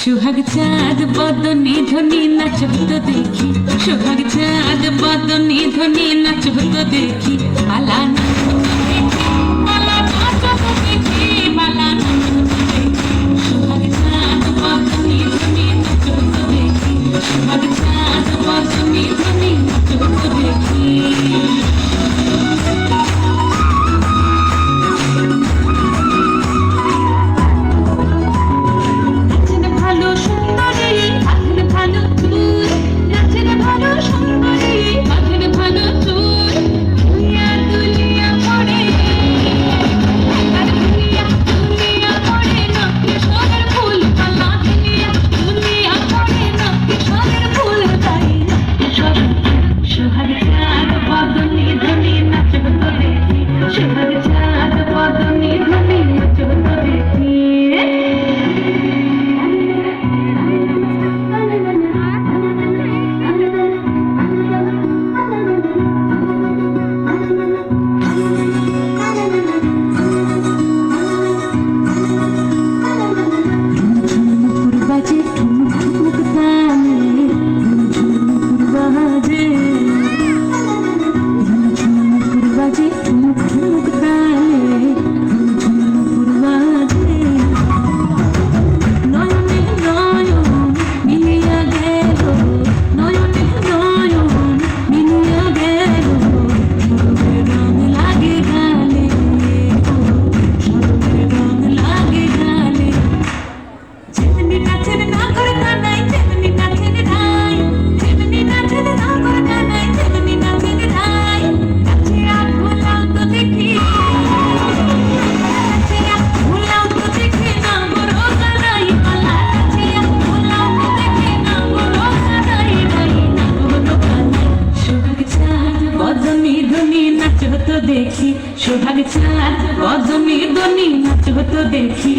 সোহাগ চাঁদ, বদনি ধ্বনি নাচব তো দেখি। সোহাগ চাঁদ, বদনি ধ্বনি নাচব তো দেখি। আলা ধনি নাচ হতো দেখি সোহাগ চাঁদ বদনি ধনি নাচ হতো দেখি।